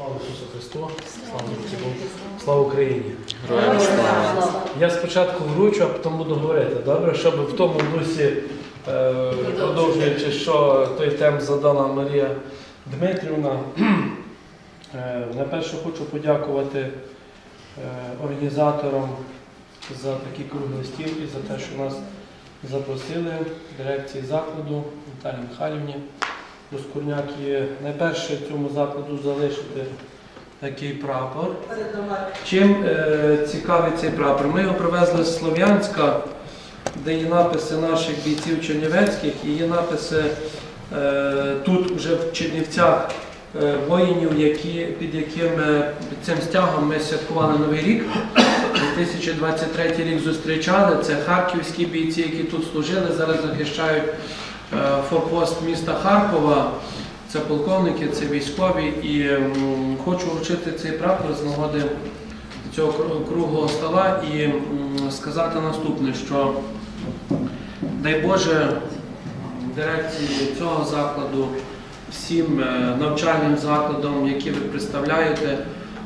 Слава Ісусу Христу, слава Богу, слава Україні. Героям слава. Я спочатку вручу, а потім буду говорити, добре? Щоб в тому дусі, е, продовжуючи, що той тем задала Марія Дмитрівна, е, найперше хочу подякувати е, організаторам за такі круглий стіл і за те, що нас запросили дирекції закладу Наталі Михайлівні. Доскурняк є найперше цьому закладу залишити такий прапор. Чим е, цікавий цей прапор? Ми його привезли з Слов'янська, де є написи наших бійців чернівецьких, і є написи е, тут вже в Чернівцях е, воїнів, які, під якими під цим стягом ми святкували Новий рік. 2023 рік зустрічали. Це харківські бійці, які тут служили, зараз захищають е, форпост міста Харкова. Це полковники, це військові. І хочу вручити цей прапор з нагоди цього кру- круглого стола і сказати наступне, що дай Боже дирекції цього закладу, всім е, навчальним закладам, які ви представляєте,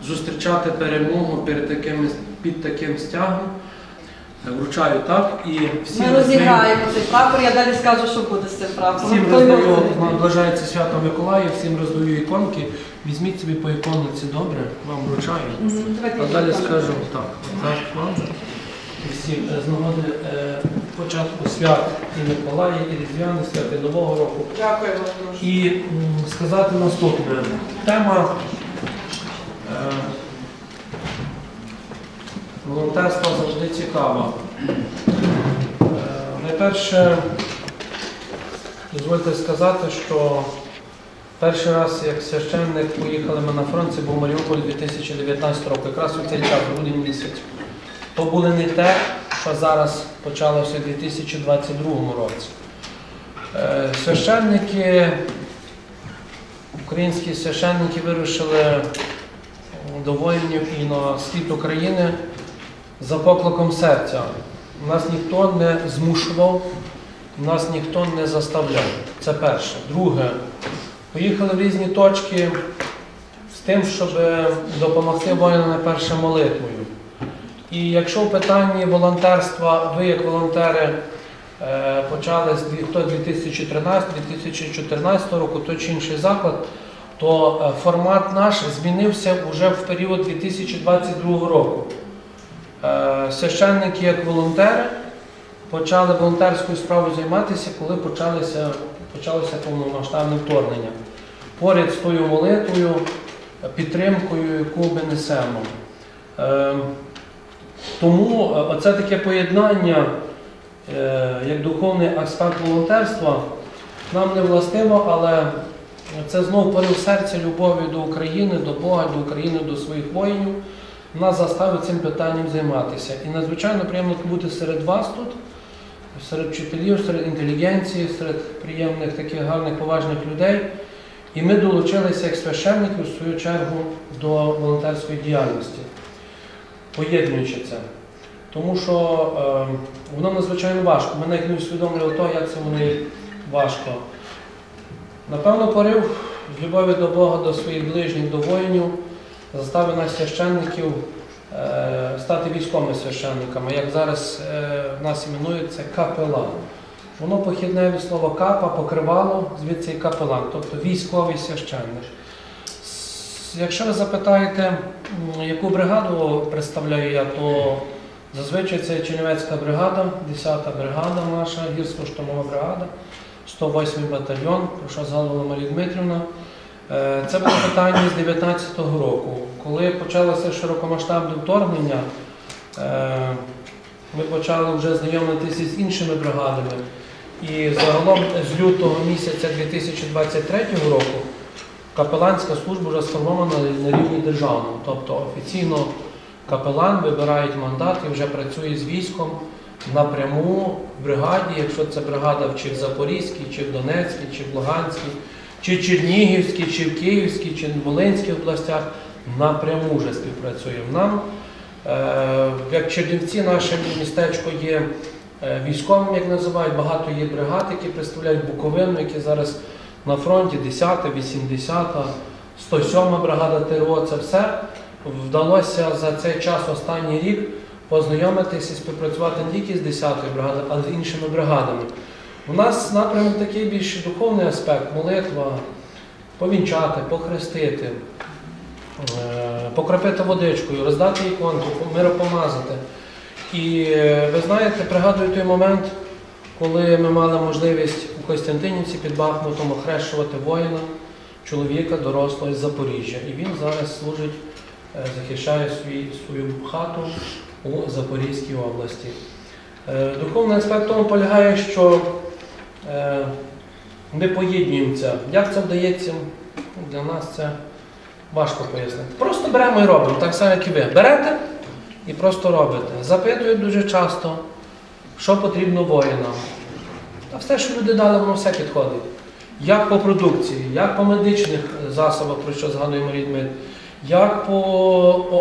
зустрічати перемогу перед таким, під таким стягом. Вручаю так і всім Ми розіграємо цей прапор, я далі скажу, що буде з цим прапором. Всім роздаю, наближається свято Миколая, всім роздаю іконки. Візьміть собі по іконці добре, вам вручаю. А далі скажу так. Так, вам. І Всім е, з нагоди е, початку свят і Миколая, і Різдвяних свят, і Нового року. Дякую вам дуже. І м, сказати наступне. Тема е, волонтерства завжди цікава. Е, найперше, дозвольте сказати, що перший раз, як священник, поїхали ми на фронт, це був Маріуполь 2019 року, якраз у цей час, грудень місяць. То були не те, що зараз почалося у 2022 році. Е, Священники, українські священники вирушили до воїнів і на схід України за покликом серця. Нас ніхто не змушував, нас ніхто не заставляв. Це перше. Друге, поїхали в різні точки з тим, щоб допомогти воїнам найперше молитвою. І якщо в питанні волонтерства, ви як волонтери е, почали з дві- хто 2013-2014 року, той чи інший заклад, то е, формат наш змінився вже в період 2022 року. Е, Священники як волонтери почали волонтерською справою займатися, коли почалося, почалося повномасштабне вторгнення. Поряд з тою молитвою, підтримкою, яку ми несемо. Е, Тому е, оце таке поєднання як духовний аспект волонтерства нам не властиво, але це знов порив серця любові до України, до Бога, до України, до своїх воїнів. Нас заставить цим питанням займатися. І надзвичайно приємно бути серед вас тут, серед вчителів, серед інтелігенції, серед приємних таких гарних, поважних людей. І ми долучилися як священники, в свою чергу, до волонтерської діяльності, поєднуючи це. Тому що е, воно надзвичайно важко. Ми навіть не усвідомлювали того, як це воно важко. Напевно, порив з любові до Бога, до своїх ближніх, до воїнів, заставив нас священників е, стати військовими священниками, як зараз е, в нас іменують це капелан. Воно похідне від слова капа, покривало, звідси і капелан, тобто військовий священник. Якщо ви запитаєте, яку бригаду представляю я, то зазвичай це Чернівецька бригада, 10-та бригада наша, гірсько-штурмова бригада, 108-й батальйон, про що згадувала Марія Дмитрівна. Е, Це було питання з 19-го року. Коли почалося широкомасштабне вторгнення, е, ми почали вже знайомитися з іншими бригадами. І загалом з лютого місяця 2023 року капеланська служба вже сформована на рівні державному. Тобто офіційно капелан вибирають мандат і вже працює з військом напряму в бригаді, якщо це бригада чи в Запорізькій, чи в Донецькій, чи в Луганській, чи Чернігівській, чи в Київській, чи в Волинській областях напряму вже співпрацюємо. Нам, е, як Чернівці, наше містечко є е, військовим, як називають, багато є бригад, які представляють Буковину, які зараз на фронті 10-та, 80-та, 107 бригада ТРО. Це все вдалося за цей час, останній рік, познайомитися і співпрацювати не тільки з 10-ю бригадою, й з іншими бригадами. У нас напрямок такий більш духовний аспект, молитва, повінчати, похрестити, е, покропити водичкою, роздати іконку, миропомазати. І е, ви знаєте, пригадую той момент, коли ми мали можливість у Костянтинівці під Бахмутом охрещувати воїна, чоловіка дорослого із Запоріжжя. І він зараз служить, е, захищає свій, свою хату у Запорізькій області. Духовний аспект тому полягає, що ми поєднуємо це. Як це вдається, для нас це важко пояснити. Просто беремо і робимо, так само, як і ви. Берете і просто робите. Запитують дуже часто, що потрібно воїнам. Та все, що люди дали, воно все підходить. Як по продукції, як по медичних засобах, про що згадуємо рідми, як по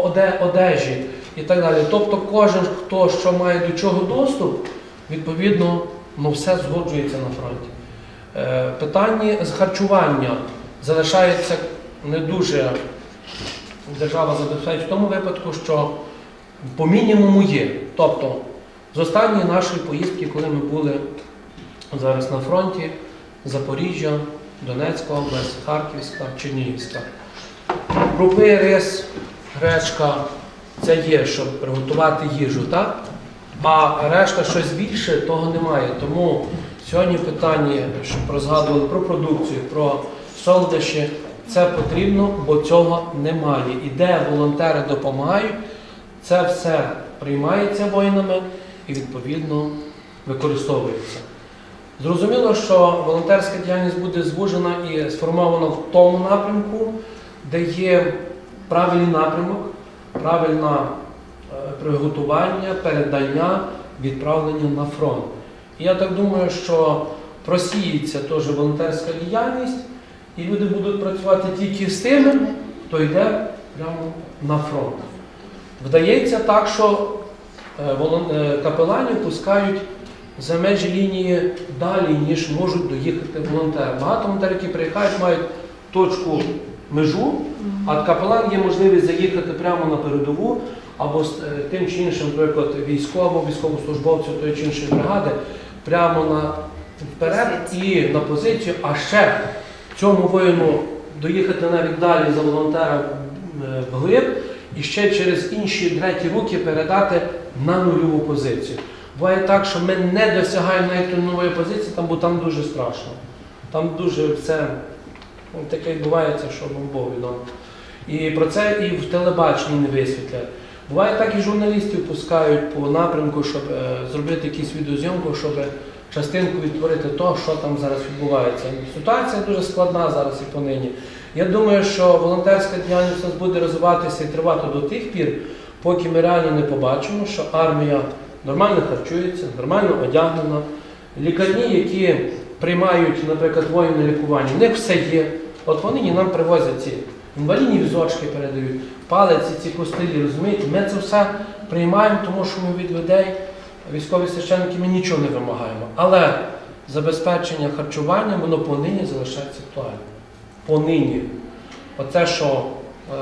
оде- одежі і так далі. Тобто кожен, хто що має до чого доступ, відповідно, ну все згоджується на фронті. Е, Питання з харчування залишається не дуже держава забезпечить в тому випадку, що по мінімуму є. Тобто, з останньої нашої поїздки, коли ми були зараз на фронті, Запоріжжя, Донецька область, Харківська, Чернігівська. Крупи, рис, гречка це є, щоб приготувати їжу, так? А решта щось більше, того немає. Тому сьогодні питання, що розгадували про продукцію, про солодощі, це потрібно, бо цього немає. І де волонтери допомагають, це все приймається воїнами і відповідно використовується. Зрозуміло, що волонтерська діяльність буде звужена і сформована в тому напрямку, де є правильний напрямок, правильне е, приготування, передання, відправлення на фронт. І я так думаю, що просіється теж волонтерська діяльність, і люди будуть працювати тільки з тими, хто йде прямо на фронт. Вдається так, що е, е, капеланів пускають за межі лінії далі, ніж можуть доїхати волонтери. Багато волонтерів, які приїхають, мають точку межу, а капелан є можливість заїхати прямо на передову або з е, тим чи іншим, наприклад, військового, військовослужбовцю тої чи іншої бригади, прямо на вперед і на позицію, а ще цьому воїну доїхати навіть далі за волонтера е, вглиб і ще через інші треті руки передати на нульову позицію. Буває так, що ми не досягаємо навіть нової позиції, там, бо там дуже страшно. Там дуже все ну, таке відбувається, що Богу відомо. І про це і в телебаченні не висвітлять. Буває так, і журналістів пускають по напрямку, щоб е, зробити якусь відеозйомку, щоб частинку відтворити того, що там зараз відбувається. Ситуація дуже складна зараз і понині. Я думаю, що волонтерська діяльність буде розвиватися і тривати до тих пір, поки ми реально не побачимо, що армія нормально харчується, нормально одягнена. Лікарні, які приймають, наприклад, воїни лікування, в них все є. От вони нам привозять ці інвалідні візочки передають, палиці, ці костилі, розумієте? Ми це все приймаємо, тому що ми від людей, військові священники, ми нічого не вимагаємо. Але забезпечення харчування, воно понині залишається актуальним. Понині. Оце, що е,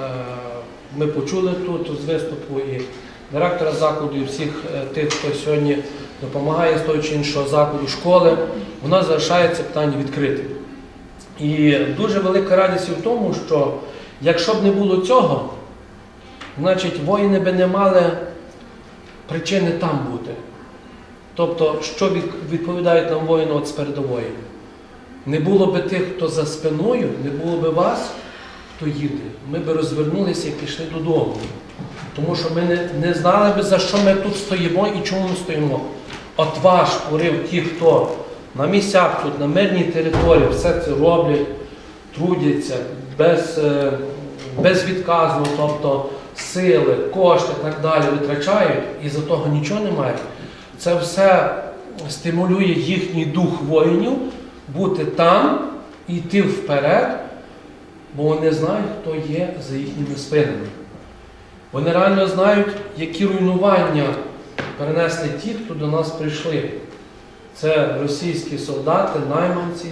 ми почули тут з виступу і директора закладу, і всіх е, тих, хто сьогодні допомагає з того чи іншого закладу школи, воно залишається питання відкритим. І дуже велика радість в тому, що якщо б не було цього, значить воїни би не мали причини там бути. Тобто, що від- відповідають нам воїни от з передової? Не було би тих, хто за спиною, не було би вас, хто їде. Ми би розвернулися і пішли додому. Тому що ми не, не знали би, за що ми тут стоїмо і чому ми стоїмо. От ваш порив ті, хто на місцях тут, на мирній території, все це роблять, трудяться без, е, безвідказно, тобто сили, кошти і так далі витрачають і за того нічого не мають. Це все стимулює їхній дух воїнів бути там, йти вперед, бо вони знають, хто є за їхніми спинами. Вони реально знають, які руйнування перенесли ті, хто до нас прийшли. Це російські солдати, найманці,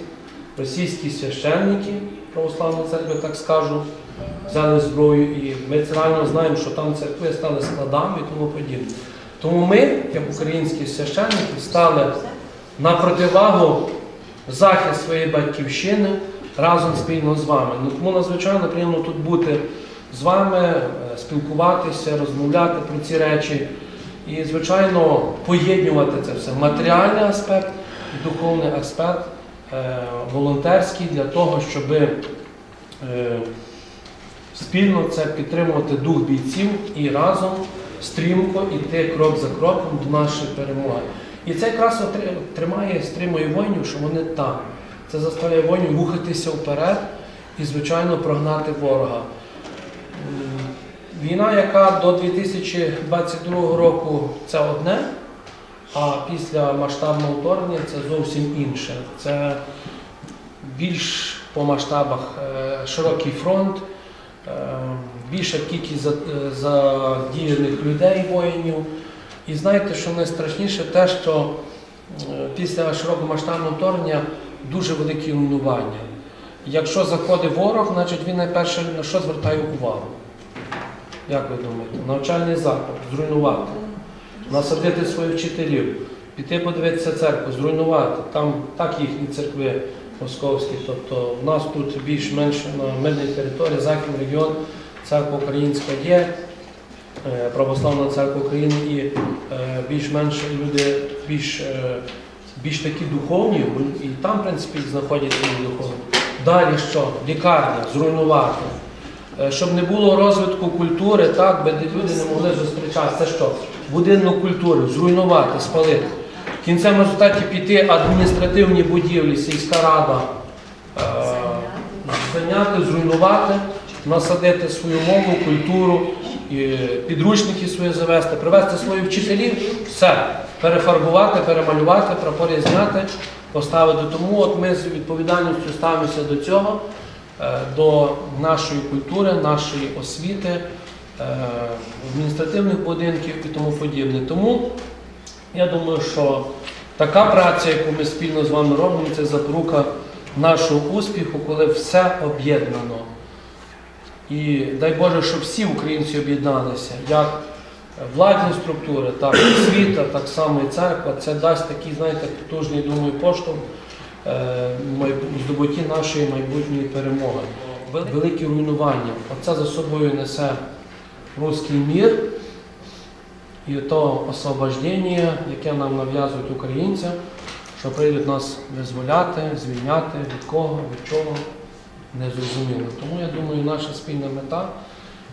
російські священники православної церкви, так скажу, взяли зброю, і ми це реально знаємо, що там церкви стали складами і тому подібне. Тому ми, як українські священники, стали на противагу захист своєї батьківщини разом спільно з вами. Ну, тому надзвичайно приємно тут бути з вами, е, спілкуватися, розмовляти про ці речі і, звичайно, поєднувати це все. Матеріальний аспект і духовний аспект е, волонтерський для того, щоб е, спільно це підтримувати дух бійців і разом стрімко йти крок за кроком до нашої перемоги. І це якраз тримає, стримує воїнів, що вони там. Це заставляє воїнів рухатися вперед і, звичайно, прогнати ворога. Війна, яка до 2022 року це одне, а після масштабного вторгнення це зовсім інше. Це більш по масштабах е, широкий фронт, більша кількість е, задіяних людей, воїнів. І знаєте, що найстрашніше те, що е, після широкомасштабного вторгнення дуже великі руйнування. Якщо заходить ворог, значить він найперше на що звертає увагу. Як ви думаєте? Навчальний заклад, зруйнувати, насадити своїх вчителів, піти подивитися церкву, зруйнувати. Там так їхні церкви московські. Тобто в нас тут більш-менш на мирній території, західний регіон, церква українська є, е, православна церква України і е, більш-менш люди більш, е, більш такі духовні, і там, в принципі, знаходяться духовні. Далі що? Лікарня, зруйнувати. Щоб не було розвитку культури, так, би люди не могли зустрічатися. Це що? Будинок культури, зруйнувати, спалити. Кінцевому результаті піти адміністративні будівлі, сільська рада, е, зайняти, зруйнувати, насадити свою мову, культуру, і підручники свої завести, привезти своїх вчителів, все, перефарбувати, перемалювати, прапори зняти, поставити. Тому от ми з відповідальністю ставимося до цього, е, до нашої культури, нашої освіти, е, адміністративних будинків і тому подібне. Тому я думаю, що така праця, яку ми спільно з вами робимо, це запорука нашого успіху, коли все об'єднано. І дай Боже, щоб всі українці об'єдналися, як владні структури, так і освіта, так само і церква. Це дасть такий, знаєте, потужний, думаю, поштовх е, здобутті нашої майбутньої перемоги. Вел- Великі руйнування. Оце за собою несе руський мір і то освобождення, яке нам нав'язують українцям, що прийдуть нас визволяти, звільняти від кого, від чого не зрозуміло. Тому я думаю, наша спільна мета,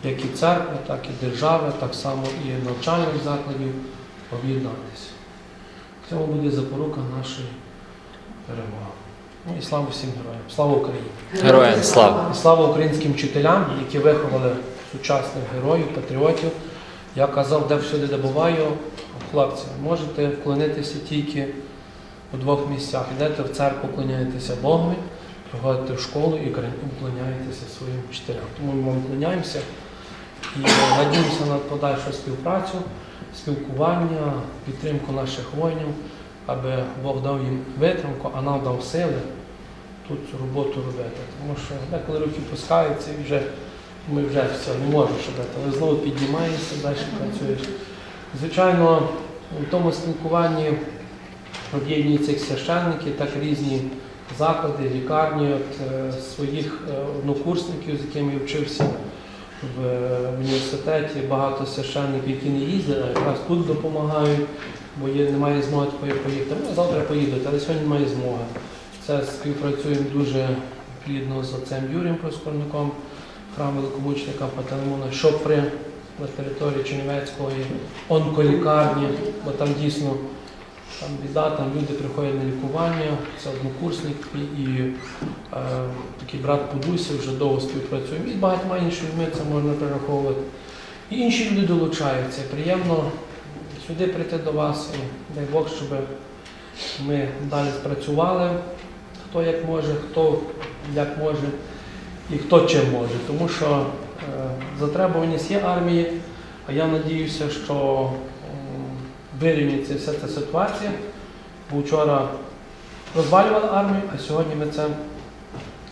як і церкви, так і держави, так само і навчальних закладів, об'єднатися. В цьому буде запорука нашої перемоги. Ну і слава всім героям. Слава Україні! Героям слава! І слава українським вчителям, які виховали сучасних героїв, патріотів. Я казав, де всюди де буваю, хлопці, можете вклонитися тільки у двох місцях. Йдете в церкву, вклоняєтеся Богові, приходите в школу і вклоняєтеся своїм вчителям. Тому ми вам вклоняємося і надіємося на подальшу співпрацю, спілкування, підтримку наших воїнів, аби Бог дав їм витримку, а нам дав сили тут цю роботу робити. Тому що деколи руки пускаються і вже ми вже все, не можемо робити, але знову піднімаєшся, далі працюєш. Звичайно, у тому спілкуванні об'єднуються як священники, так і різні заклади, лікарні, от, е, своїх е, однокурсників, з якими я вчився в е, університеті, багато священників, які не їздили, а якраз тут допомагають, бо є, немає змоги поїхати. Ну, завтра поїдуть, але сьогодні немає змоги. Це співпрацюємо дуже плідно з отцем Юрієм Проскорником, храм великомучника Пантелеймона, що при на території Чернівецької онколікарні, бо там дійсно там біда, там люди приходять на лікування, це однокурсник і, і е, такий брат Подусі вже довго співпрацюємо. І багатьма іншими людьми це можна перераховувати. І інші люди долучаються. Приємно сюди прийти до вас і дай Бог, щоб ми далі спрацювали, хто як може, хто як може і хто чим може. Тому що е, затребуваність є армії, а я надіюся, що вирівняється вся ця ситуація. Бо вчора розвалювали армію, а сьогодні ми це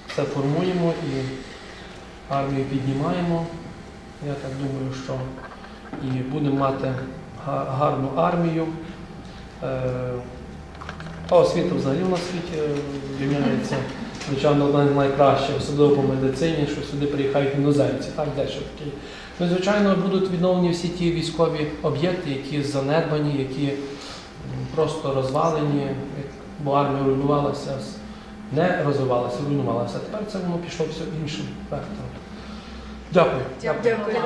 все формуємо і армію піднімаємо. Я так думаю, що і будемо мати гарну армію. Е, А освіта взагалі у нас світі е, рівняється, звичайно, одна з найкращих, особливо по медицині, що сюди приїхають іноземці, так, дещо такі. Ну, звичайно, будуть відновлені всі ті військові об'єкти, які занедбані, які просто розвалені, бо армія руйнувалася, не розвивалася, руйнувалася. Тепер це воно пішло все іншим вектором. Дякую. Дякую.